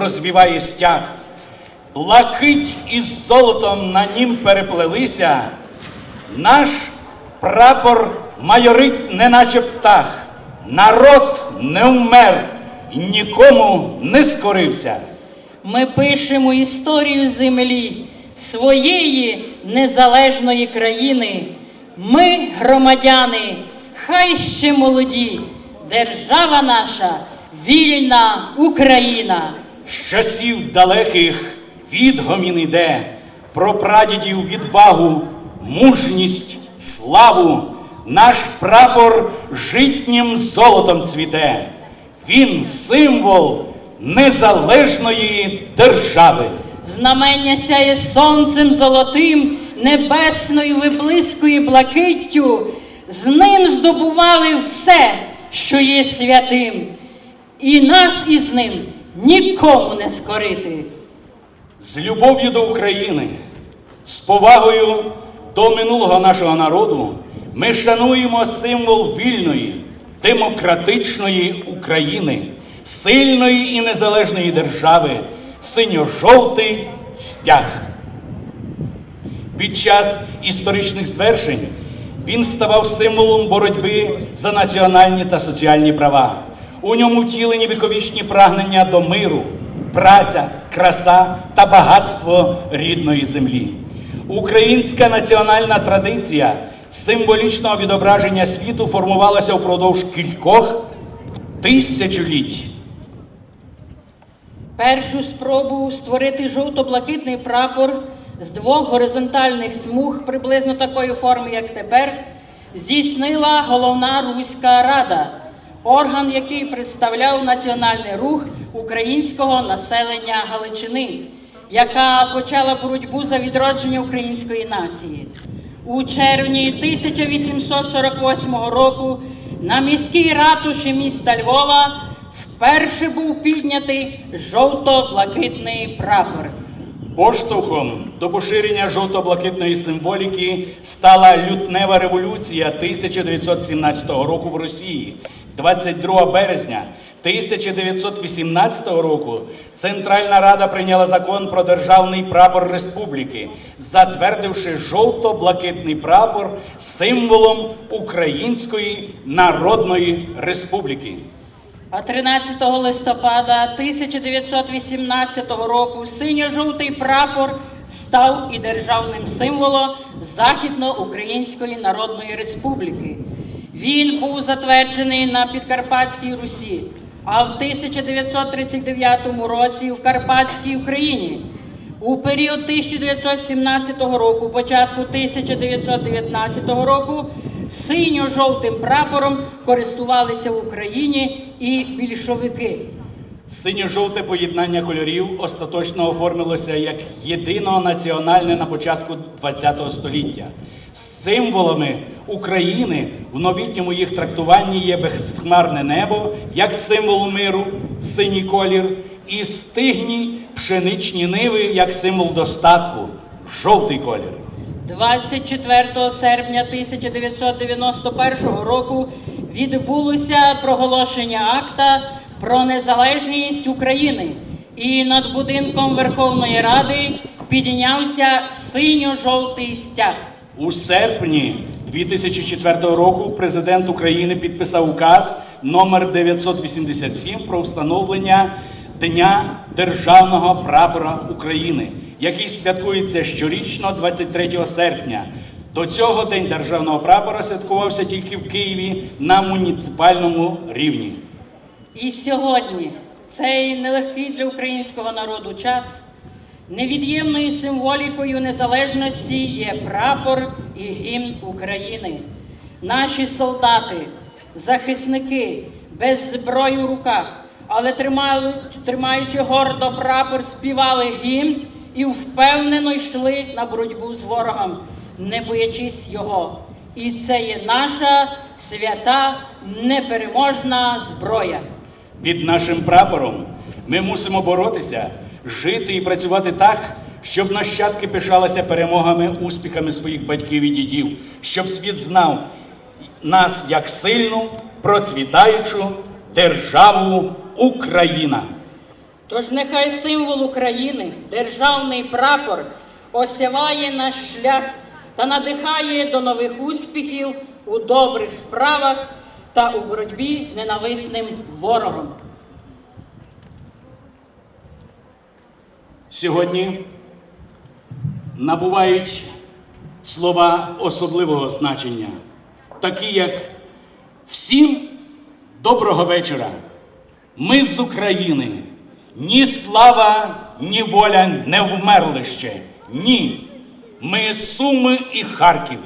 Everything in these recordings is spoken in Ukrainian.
розвіває стяг, блакить із золотом на нім переплелися, наш прапор майорить, неначе птах, народ не вмер і нікому не скорився. Ми пишемо історію землі своєї незалежної країни. Ми, громадяни, хай ще молоді, держава наша, вільна Україна. З часів далеких відгомін іде про прадідів відвагу, мужність, славу. Наш прапор житнім золотом цвіте. Він символ незалежної держави. Знамення сяє сонцем золотим, небесною виблискує блакиттю. З ним здобували все, що є святим, і нас із ним нікому не скорити. З любов'ю до України, з повагою до минулого нашого народу, ми шануємо символ вільної, демократичної України, сильної і незалежної держави, синьо-жовтий стяг. Під час історичних звершень він ставав символом боротьби за національні та соціальні права. У ньому втілені віковічні прагнення до миру, праця, краса та багатство рідної землі. Українська національна традиція символічного відображення світу формувалася впродовж кількох тисячоліть. Першу спробу створити жовто-блакитний прапор з двох горизонтальних смуг, приблизно такої форми, як тепер, здійснила головна Руська Рада, орган, який представляв національний рух українського населення Галичини, яка почала боротьбу за відродження української нації. У червні 1848 року на міській ратуші міста Львова вперше був піднятий жовто-блакитний прапор. Поштовхом до поширення жовто-блакитної символіки стала лютнева революція 1917 року в Росії. 22 березня 1918 року Центральна Рада прийняла закон про державний прапор республіки, затвердивши жовто-блакитний прапор символом Української Народної Республіки. А 13 листопада 1918 року синьо-жовтий прапор став і державним символом Західноукраїнської Народної Республіки. Він був затверджений на Підкарпатській Русі, а в 1939 році в Карпатській Україні. У період 1917 року, початку 1919 року, синьо-жовтим прапором користувалися в Україні і більшовики. Синьо-жовте поєднання кольорів остаточно оформилося як єдино національне на початку ХХ століття. Символами України в новітньому їх трактуванні є безхмарне небо, як символ миру, синій колір, і стигні пшеничні ниви як символ достатку, жовтий колір. 24 серпня 1991 року відбулося проголошення акта про незалежність України, і над будинком Верховної Ради піднявся синьо-жовтий стяг. У серпні 2004 року президент України підписав указ номер 987 про встановлення Дня Державного прапора України, який святкується щорічно 23 серпня. До цього День державного прапора святкувався тільки в Києві на муніципальному рівні. І сьогодні цей нелегкий для українського народу час невід'ємною символікою незалежності є прапор і гімн України. Наші солдати, захисники без зброї в руках, але тримаючи гордо прапор, співали гімн і впевнено йшли на боротьбу з ворогом, не боячись його. І це є наша свята непереможна зброя. Під нашим прапором ми мусимо боротися, жити і працювати так, щоб нащадки пишалися перемогами, успіхами своїх батьків і дідів, щоб світ знав нас як сильну, процвітаючу державу Україна. Тож нехай символ України, державний прапор, осяває наш шлях та надихає до нових успіхів у добрих справах та у боротьбі з ненависним ворогом. Сьогодні набувають слова особливого значення, такі як всім доброго вечора. Ми з України. Ні слава, ні воля не вмерли ще. Ні. Ми Суми і Харків,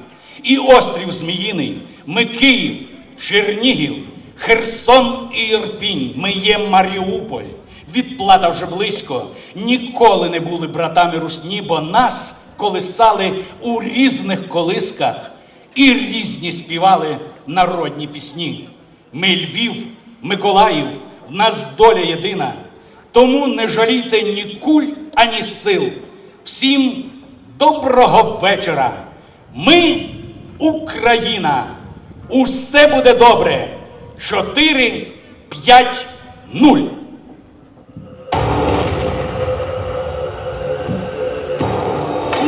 і острів Зміїний, ми Київ, Чернігів, Херсон і Ірпінь. Ми є Маріуполь. Відплата вже близько. Ніколи не були братами русні, бо нас колисали у різних колисках і різні співали народні пісні. Ми Львів, Миколаїв, в нас доля єдина. Тому не жалійте ні куль, ані сил. Всім доброго вечора. Ми Україна. Усе буде добре. Чотири, п'ять, нуль.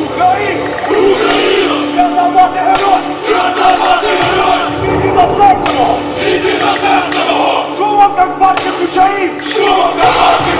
Україна! Україна! Свята мати герой! Свята мати герой! Світи до серця! Світи до серця! Чував, як бачив ключаїв! Чував, як бачив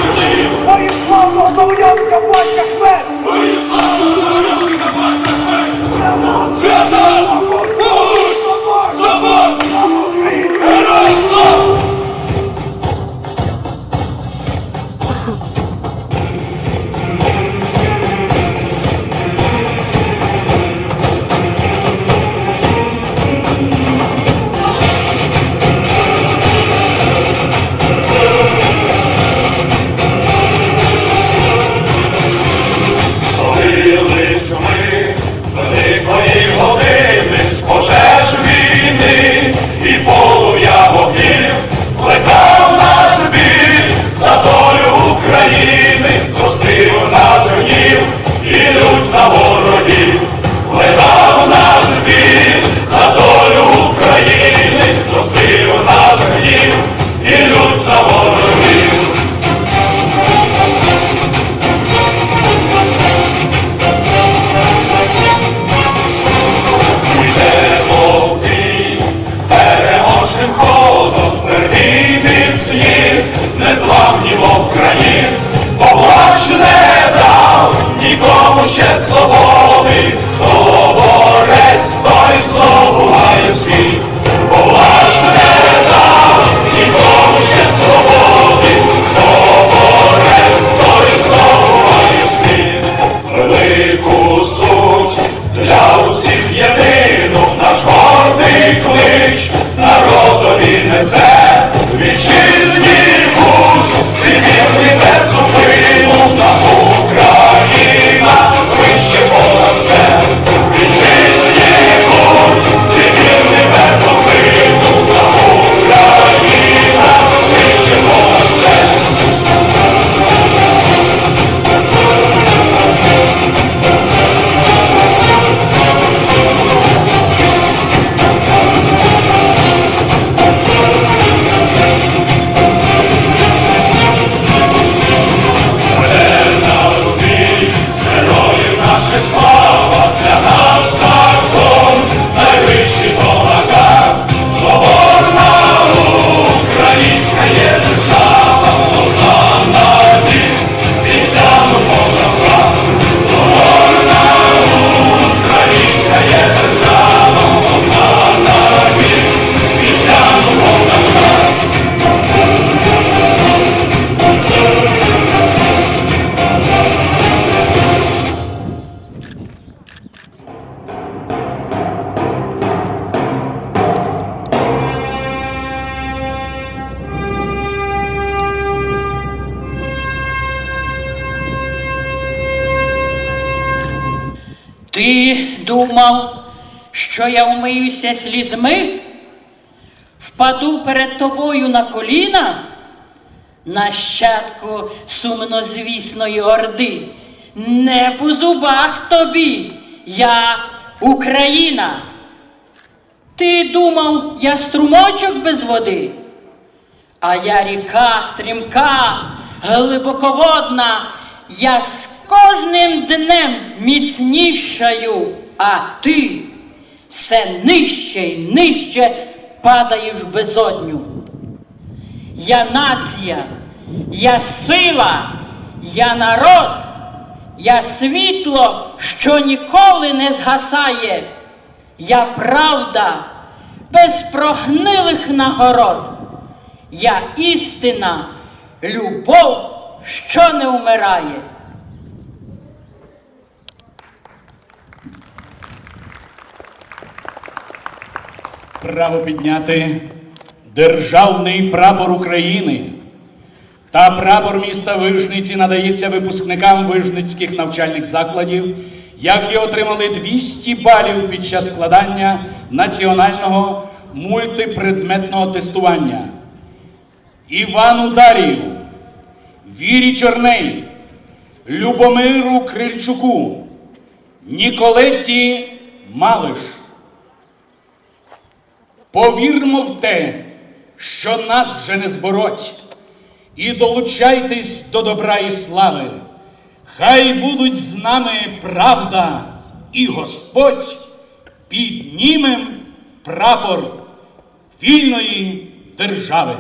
що я вмиюся слізьми? Впаду перед тобою на коліна? Нащадку сумнозвісної орди, не по зубах тобі, я Україна. Ти думав, я струмочок без води, а я ріка стрімка, глибоководна, я з кожним днем міцнішаю, а ти все нижче й нижче падаєш в безодню. Я нація, я сила, я народ, я світло, що ніколи не згасає. Я правда без прогнилих нагород. Я істина, любов, що не вмирає. Право підняти державний прапор України та прапор міста Вижниці надається випускникам вижницьких навчальних закладів, які отримали 200 балів під час складання національного мультипредметного тестування. Івану Дарію, Вірі Чорней, Любомиру Крильчуку, Ніколеті Малиш. Повірмо в те, що нас вже не збороть, і долучайтесь до добра і слави. Хай будуть з нами правда і Господь, піднімем прапор вільної держави.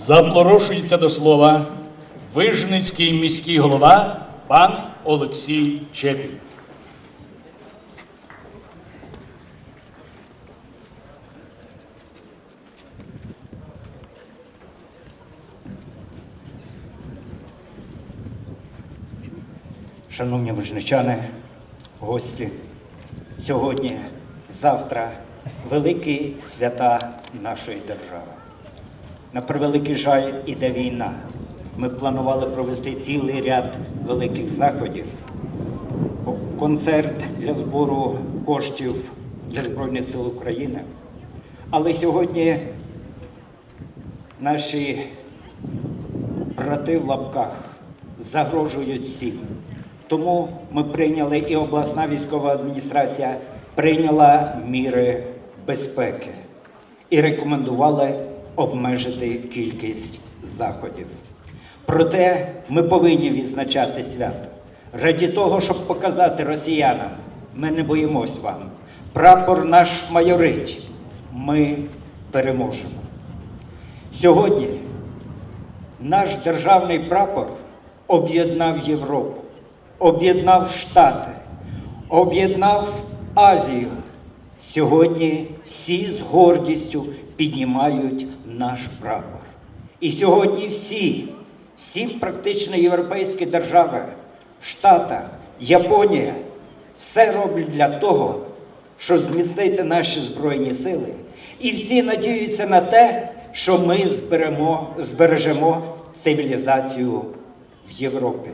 Запрошується до слова Вижницький міський голова пан Олексій Чепіль. Шановні вижничани, гості, сьогодні, завтра великі свята нашої держави. На превеликий жаль іде війна. Ми планували провести цілий ряд великих заходів. Концерт для збору коштів для Збройних сил України. Але сьогодні наші брати в лапках загрожують всім. Тому ми прийняли і обласна військова адміністрація прийняла міри безпеки і рекомендували обмежити кількість заходів. Проте ми повинні відзначати свято раді того, щоб показати росіянам, ми не боїмось вам. Прапор наш майорить. Ми переможемо. Сьогодні наш державний прапор об'єднав Європу, об'єднав Штати, об'єднав Азію. Сьогодні всі з гордістю піднімають наш прапор. І сьогодні всі, всі практично європейські держави в Японія все роблять для того, що зміцнити наші Збройні сили, і всі надіються на те, що ми зберемо, збережемо цивілізацію в Європі.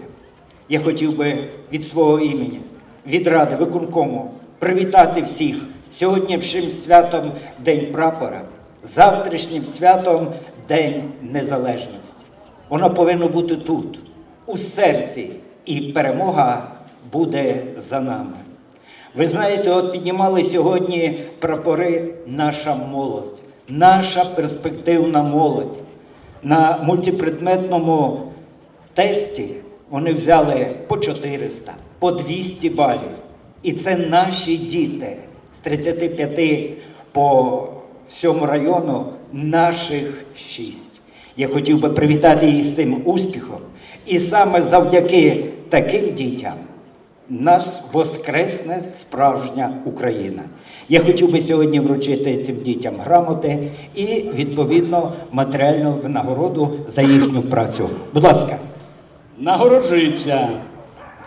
Я хотів би від свого імені, від Ради виконкому привітати всіх сьогоднішнім святом День прапора, завтрашнім святом День Незалежності. Воно повинно бути тут, у серці, і перемога буде за нами. Ви знаєте, от піднімали сьогодні прапори наша молодь, наша перспективна молодь. На мультипредметному тесті вони взяли по 400, по 200 балів. І це наші діти з 35 по всьому району, наших шість. Я хотів би привітати їх з цим успіхом. І саме завдяки таким дітям нас воскресне справжня Україна. Я хотів би сьогодні вручити цим дітям грамоти і відповідно матеріальну винагороду за їхню працю. Будь ласка. Нагороджується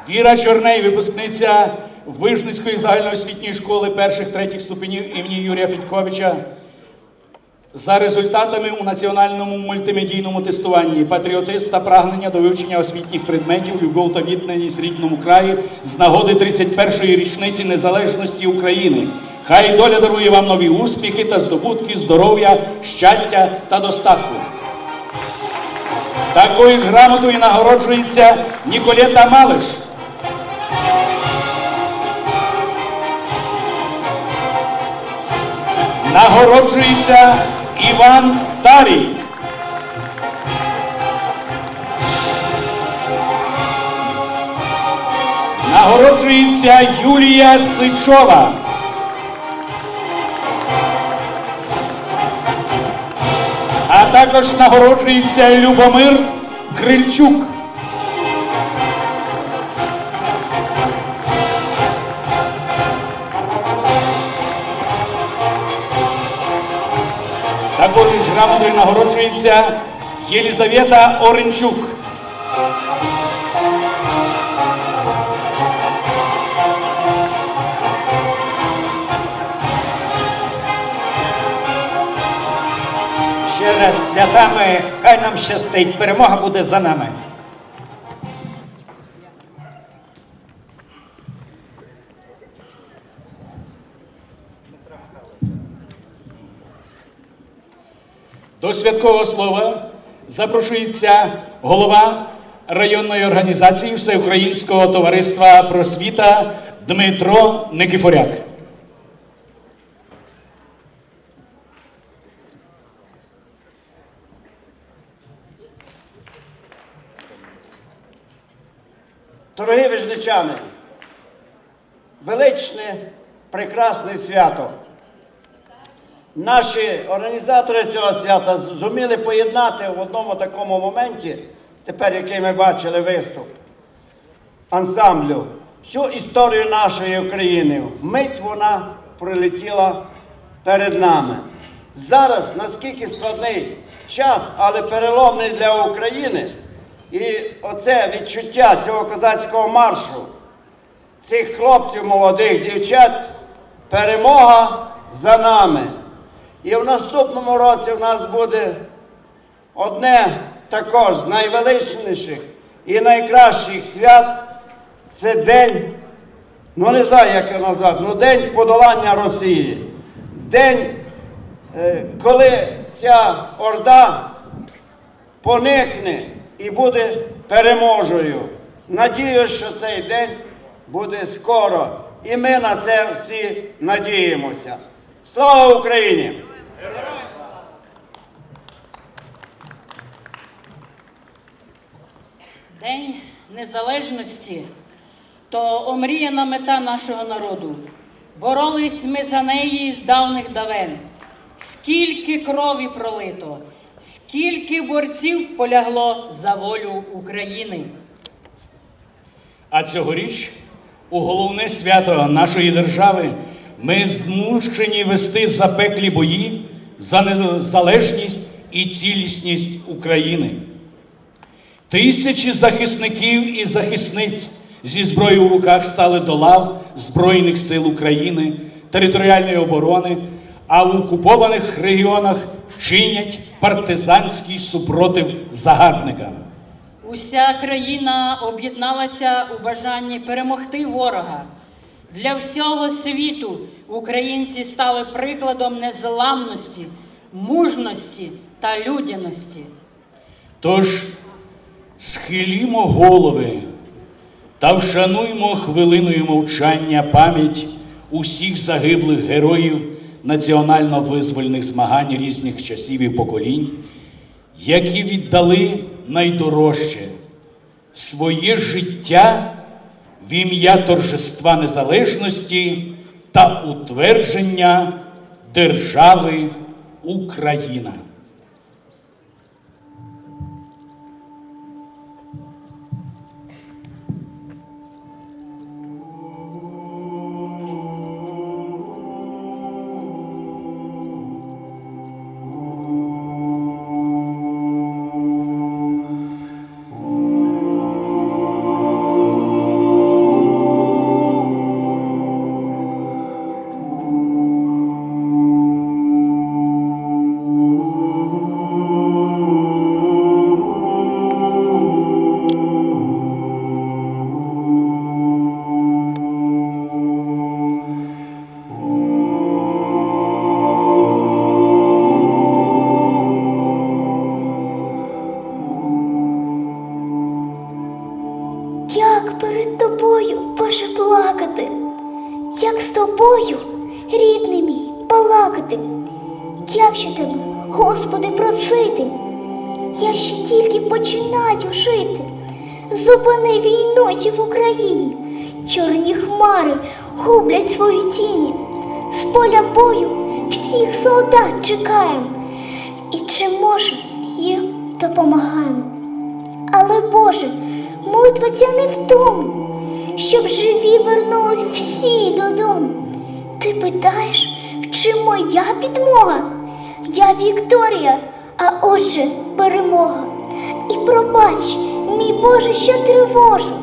Віра Чорней, випускниця Вижницької загальноосвітньої школи перших третіх ступенів імені Юрія Федьковича. За результатами у національному мультимедійному тестуванні патріотист та прагнення до вивчення освітніх предметів, любов та відданість рідному краї з нагоди 31-ї річниці незалежності України. Хай доля дарує вам нові успіхи та здобутки, здоров'я, щастя та достатку. Такою ж грамотою нагороджується Ніколета Малиш. Нагороджується Іван Тарій. Нагороджується Юлія Сичова. А також нагороджується Любомир Крильчук. Грамотою нагороджується Єлізавета Оренчук. Ще раз святами, хай нам щастить, перемога буде за нами. До святкового слова запрошується голова районної організації Всеукраїнського товариства просвіта Дмитро Никифоряк. Дорогі вижничани, величне, прекрасне свято. Наші організатори цього свята зуміли поєднати в одному такому моменті, тепер який ми бачили виступ ансамблю, всю історію нашої України. Мить вона прилетіла перед нами. Зараз наскільки складний час, але переломний для України. І оце відчуття цього козацького маршу, цих хлопців молодих, дівчат, перемога за нами. І в наступному році в нас буде одне також з найвеличніших і найкращих свят. Це день, ну не знаю, як його назвати, ну день подолання Росії. День, е, коли ця орда поникне і буде переможею. Надіюсь, що цей день буде скоро. І ми на це всі надіємося. Слава Україні! День Незалежності то омріяна мета нашого народу. Боролись ми за неї з давних давен. Скільки крові пролито, скільки борців полягло за волю України. А цьогоріч у головне свято нашої держави ми змушені вести запеклі бої за незалежність і цілісність України. Тисячі захисників і захисниць зі зброєю в руках стали до лав Збройних сил України територіальної оборони, а в окупованих регіонах чинять партизанський супротив загарбникам. Уся країна об'єдналася у бажанні перемогти ворога. Для всього світу українці стали прикладом незламності, мужності та людяності. Тож схилімо голови та вшануймо хвилиною мовчання пам'ять усіх загиблих героїв національно-визвольних змагань різних часів і поколінь, які віддали найдорожче своє життя в ім'я торжества незалежності та утвердження держави Україна. Як з тобою, рідний мій, балакати, як ще тебе, Господи, просити, я ще тільки починаю жити. Зупини війну в Україні, чорні хмари гублять свої тіні. З поля бою всіх солдат чекаємо, і чи може їм допомагаємо. Але Боже, молитва ця не в тому, щоб живі вернулись всі додому. Ти питаєш, в чим моя підмога? Я Вікторія, а отже перемога. І пробач, мій Боже, що тривожу.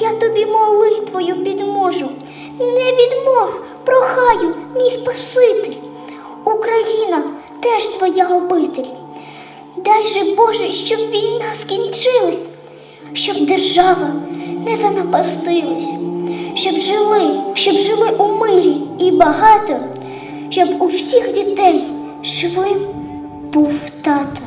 Я тобі молитвою підможу. Не відмов, прохаю, мій Спаситель. Україна теж твоя обитель. Дай же Боже, щоб війна скінчилась, щоб держава не занапастились, щоб жили, щоб жили у мирі і багато, щоб у всіх дітей живим був тато.